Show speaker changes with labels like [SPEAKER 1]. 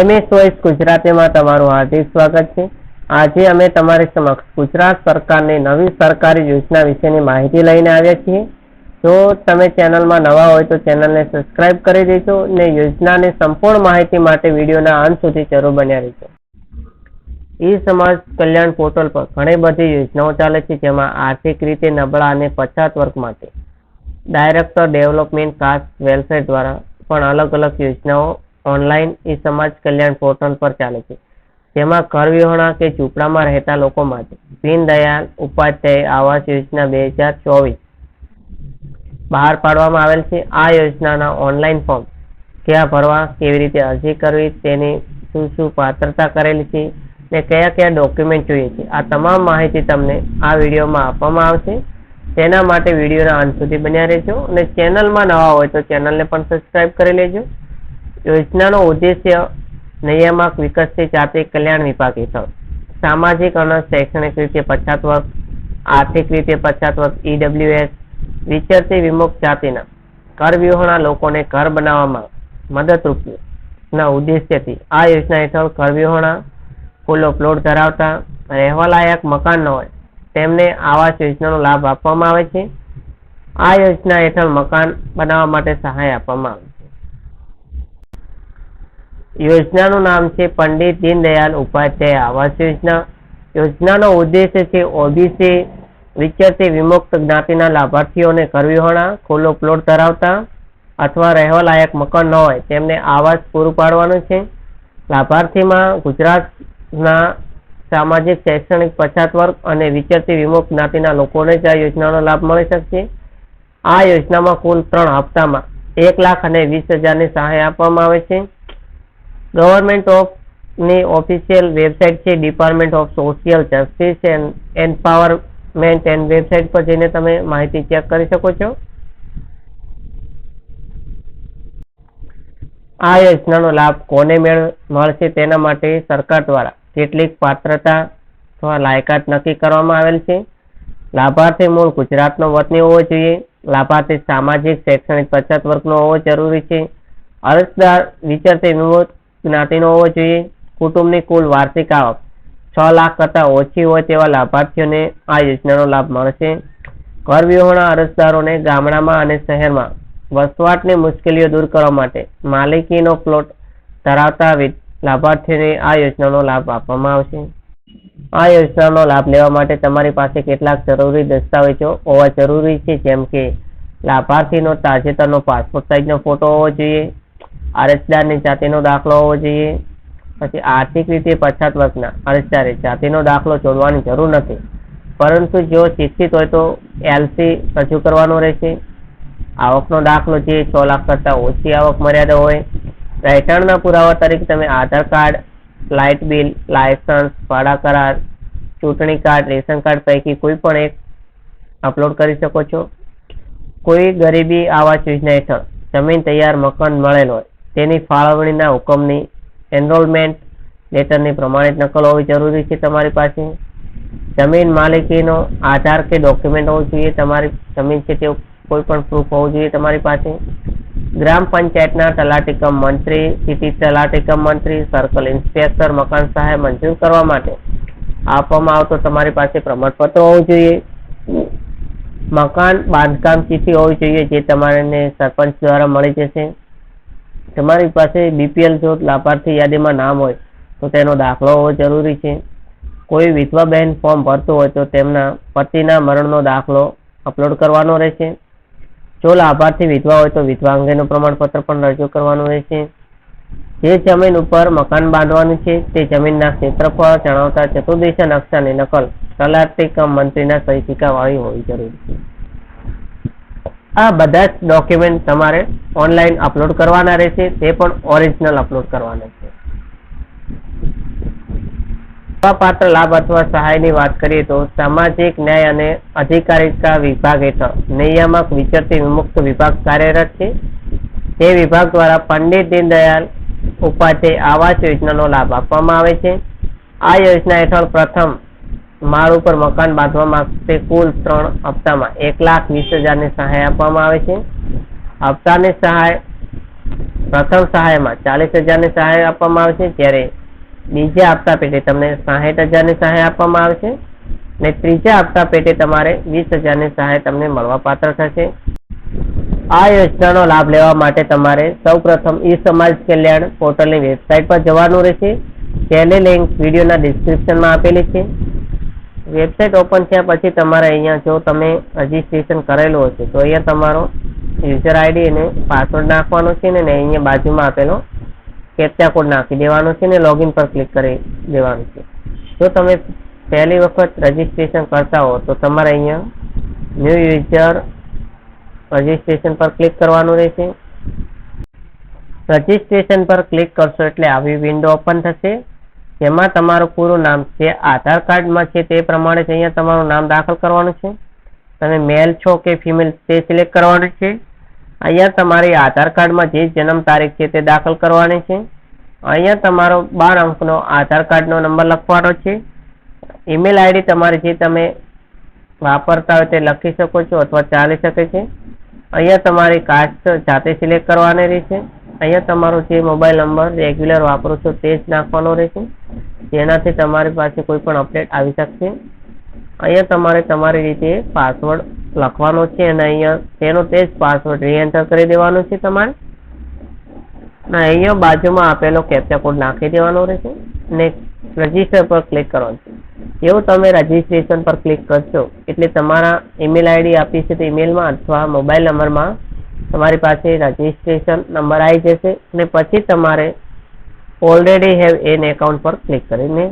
[SPEAKER 1] MS voice ગુજરાતીમાં તમારું હાર્દિક સ્વાગત છે. આજે અમે તમારી સમક્ષ ગુજરાત સરકારની નવી સરકારી યોજના વિશેની માહિતી લઈને આવ્યા છીએ. જો તમે ચેનલમાં નવા હોય તો ચેનલને સબસ્ક્રાઇબ કરી દેજો ને યોજનાની સંપૂર્ણ માહિતી માટે વિડીયોના અંત સુધી જરૂર બન્યા રહેજો. ઈ સમાજ કલ્યાણ પોર્ટલ પર ઘણી બધી યોજનાઓ ચાલે છે, જેમાં આર્થિક રીતે નબળા અને પછાત વર્ગ માટે ડાયરેક્ટર ડેવલપમેન્ટ કાસ્ટ વેલફેર દ્વારા પણ અલગ અલગ યોજનાઓ ઓનલાઈન એ સમાજ કલ્યાણ પોર્ટલ પર ચાલે છે. જેમાં ઘર વિહોણા કે ઝૂંપડામાં રહેતા લોકો માટે દીનદયાળ ઉપાધ્યાય આવાસ યોજના બે હજાર ચોવીસ બહાર પાડવામાં આવેલ છે. આ યોજનાના ઓનલાઈન ફોર્મ ક્યાં ભરવા, કેવી રીતે અરજી કરવી, તેની શું શું પાત્રતા કરેલી છે ને કયા કયા ડોક્યુમેન્ટ જોઈએ છે. આ તમામ માહિતી તમને આ વિડીયોમાં આપવામાં આવશે. તેના માટે વિડીયોના અંત સુધી બન્યા રહેજો અને ચેનલમાં નવા હોય તો ચેનલને પણ સબસ્ક્રાઇબ કરી લેજો. યોજનાનો ઉદ્દેશ્ય નિયામક વિકસિત જાતિ કલ્યાણ વિભાગ હેઠળ સામાજિક અને શૈક્ષણિક રીતે પછાત વર્ગ આર્થિક રીતે પછાત વર્ગ ઈડબ્લ્યુએસ વિચરતી વિમુક્ત જાતિના કર વ્યૂહના લોકોને ઘર બનાવવામાં મદદરૂપ ના ઉદ્દેશ્યથી આ યોજના હેઠળ કર વ્યૂહના ખુલ્લો પ્લોટ ધરાવતા રહેવાલાયક મકાન ન હોય તેમને આવાસ યોજનાનો લાભ આપવામાં આવે છે. આ યોજના હેઠળ મકાન બનાવવા માટે સહાય આપવામાં આવે છે યોજનાનું નામ છે પંડિત દીનદયાલ ઉપાધ્યાય આવાસ યોજના. યોજનાનો ઉદ્દેશ્ય છે ઓબીસી વિચરતી વિમુક્ત જ્ઞાતિના લાભાર્થીઓને કરવીહોણા, ખુલ્લો પ્લોટ ધરાવતા અથવા રહેવા લાયક મકાન ન હોય તેમને આવાસ પૂરું પાડવાનું છે. લાભાર્થીમાં ગુજરાતના સામાજિક, શૈક્ષણિક, પછાત વર્ગ અને વિચરતી વિમુક્ત જ્ઞાતિના લોકોને જ આ યોજનાનો લાભ મળી શકશે. આ યોજનામાં કુલ ત્રણ હપ્તામાં એક લાખ અને વીસ હજારની સહાય આપવામાં આવે છે. ગવર્મેન્ટ ઓફની ઓફિશિયલ વેબસાઇટ છે department of social justice and empowerment and website પર જઈને તમે માહિતી ચેક કરી શકો છો. આ યોજનાનો લાભ કોને મેળ, મળશે તેના માટે સરકાર દ્વારા કેટલીક પાત્રતા અથવા લાયકાત નક્કી કરવામાં આવેલ છે. લાભાર્થી મૂળ ગુજરાતનો વતની હોવો જોઈએ. લાભાર્થી સામાજિક, શૈક્ષણિક, પછાત વર્ગનો હોવો જરૂરી છે. અરજદાર વિચારતી વિમુક્ત જ્ઞાતિનો હોવો જોઈએ. કુટુંબની કુલ વાર્ષિક આવક છ લાખ કરતાં ઓછી હોય તેવા લાભાર્થીઓને આ યોજનાનો લાભ મળશે. ઘર વિહોણા અરજદારોને ગામડામાં અને શહેરમાં વસવાટની મુશ્કેલીઓ દૂર કરવા માટે માલિકીનો પ્લોટ ધરાવતા લાભાર્થીઓને આ યોજનાનો લાભ આપવામાં આવશે. આ યોજનાનો લાભ લેવા માટે તમારી પાસે કેટલાક જરૂરી દસ્તાવેજો હોવા જરૂરી છે, જેમ કે લાભાર્થીનો તાજેતરનો પાસપોર્ટ સાઇઝનો ફોટો હોવો જોઈએ અરજદારની જાતિનો દાખલો હોવો જોઈએ. પછી આર્થિક રીતે પછાત વર્ગના અરજદારે જાતિનો દાખલો જોડવાની જરૂર નથી. પરંતુ જો શિક્ષિત હોય તો એલસી રજૂ કરવાનો રહેશે. આવકનો દાખલો જે છ લાખ કરતાં ઓછી આવક મર્યાદા હોય. રહેઠાણના પુરાવા તરીકે તમે Aadhaar card light bill, licence, ભાડા કરાર, ચૂંટણી કાર્ડ, રેશન કાર્ડ પૈકી કોઈ પણ એક અપલોડ કરી શકો છો. કોઈ ગરીબી આવાસ યોજના હેઠળ જમીન તૈયાર મકાન મળેલ હોય. તેની ફાળવણીના હુકમની એનરોલમેન્ટ લેટરની પ્રમાણિત નકલ હોવી જરૂરી છે તમારી પાસે? જમીન માલિકીનો આધાર કે ડોક્યુમેન્ટ હોવું જોઈએ? તમારી જમીન છે તે કોઈ પણ પ્રૂફ હોવું જોઈએ તમારી પાસે? ગ્રામ પંચાયતના તલાટીકમ મંત્રી સિટી તલાટીકમ મંત્રી સર્કલ ઇન્સ્પેક્ટર મકાન સહાય મંજૂર કરવા માટે આપવામાં આવતો તમારી પાસે પ્રમાણપત્ર હોવું જોઈએ. મકાન બાંધકામ ચીઠી હોવી જોઈએ જે તમારે સરપંચ દ્વારા મળી જશે. તમારી પાસે બીપીએલ જો લાભાર્થી યાદીમાં નામ હોય, તો તેનો દાખલો હોવો જરૂરી છે. કોઈ વિધવા બહેન ફોર્મ ભરતું હોય, તો તેમના પતિના મરણનો દાખલો અપલોડ કરવાનો રહેશે. જો લાભાર્થી વિધવા હોય, તો વિધવા અંગેનું પ્રમાણપત્ર પણ રજૂ કરવાનું રહેશે. જે જમીન ઉપર મકાન બાંધવાનું છે, તે જમીનના ક્ષેત્રફળ જણાવતા ચતુર્દિશા નકશાની નકલ તલાટી કમ મંત્રીના સહી સિક્કાવાળી હોવી જરૂરી છે. આ બધા જ ડોક્યુમેન્ટ તમારે ઓનલાઈન અપલોડ કરવાના રહેશે, તે પણ ઓરિજિનલ અપલોડ કરવાના છે. પાત્ર લાભ અથવા સહાયની વાત કરીએ તો સામાજિક ન્યાય અને અધિકારિતા વિભાગ હેઠળ નિયામક વિચરતી વિમુક્ત વિભાગ કાર્યરત છે. તે વિભાગ દ્વારા પંડિત દીનદયાળ ઉપાધ્યાય આવાસ યોજનાનો લાભ આપવામાં આવે છે. આ યોજના હેઠળ પ્રથમ માળ ઉપર મકાન બાંધવા માટે કુલ ત્રણ હપ્તામાં. એક લાખ વીસ હજારની સહાય આપવામાં આવે છે. હપ્તાની સહાય, પ્રથમ સહાયમાં ચાલીસ હજારની સહાય આપવામાં આવે છે. જ્યારે બીજા હપ્તા પેટે તમને સાહીઠ હજારની સહાય આપવામાં આવે છે. ને ત્રીજા હપ્તા પેટે તમારે વીસ હજારની સહાય તમને મળવા પાત્ર થશે. આ યોજનાનો લાભ લેવા માટે તમારે સૌપ્રથમ ઈ સમાજ કલ્યાણ પોર્ટલની વેબસાઇટ પર જવાનું રહેશે. તેની લિંક વિડીયોના ડિસ્ક્રિપ્શનમાં આપેલી છે. વેબસાઇટ ઓપન થયા પછી તમારે અહીંયા જો તમે રજીસ્ટ્રેશન કરેલું હશે, તો અહીંયા તમારો યુઝર આઈડી અને પાસવર્ડ નાખવાનો છે ને અહીંયા બાજુમાં આપેલો કેપ્ચા કોડ નાખી દેવાનો છે ને લોગિન પર ક્લિક કરી દેવાનું છે. જો તમે પહેલી વખત રજીસ્ટ્રેશન કરતા હો, તો તમારે અહીંયા ન્યૂ યુઝર રજીસ્ટ્રેશન પર ક્લિક કરવાનું રહેશે. રજીસ્ટ્રેશન પર ક્લિક કરશો એટલે આવી વિન્ડો ઓપન થશે. જેમાં તમારું પૂરું નામ છે, આધાર કાર્ડમાં છે તે પ્રમાણે જ અહીંયા તમારું નામ દાખલ કરવાનું છે. તમે મેલ છો કે ફિમેલ તે સિલેક્ટ કરવાનું છે. અહીંયા તમારી આધાર કાર્ડમાં જે જન્મ તારીખ છે તે દાખલ કરવાની છે. અહીંયા તમારો બાર અંકનો આધાર કાર્ડનો નંબર લખવાનો છે. ઈમેલ આઈડી તમારી જે તમે વાપરતા હોય તે લખી શકો છો અથવા ચાલી શકે છે. અહીંયા તમારી કાસ્ટ જાતે સિલેક્ટ કરવાની રહેશે. અહીંયા તમારો જે મોબાઈલ નંબર રેગ્યુલર વાપરો છો તે જ નાખવાનો રહેશે. જેનાથી તમારી પાસે કોઈ પણ અપડેટ આવી શકશે. અહીંયા તમારે તમારી રીતે પાસવર્ડ લખવાનો છે અને અહીંયા તેનો તે જ પાસવર્ડ રીએન્ટર કરી દેવાનો છે તમારે. અને અહીંયા બાજુમાં આપેલો કેપ્ચા કોડ નાખી દેવાનો રહેશે. ને રજિસ્ટર પર ક્લિક કરવાનું છે. જેવું તમે રજીસ્ટ્રેશન પર ક્લિક કરશો, એટલે તમારા ઈમેલ આઈડી આપી છે તે ઈમેલમાં અથવા મોબાઈલ નંબરમાં તમારી પાસે રજીસ્ટ્રેશન નંબર આવી જશે અને પછી તમારે ઓલરેડી હેવ એન એકાઉન્ટ પર ક્લિક કરીને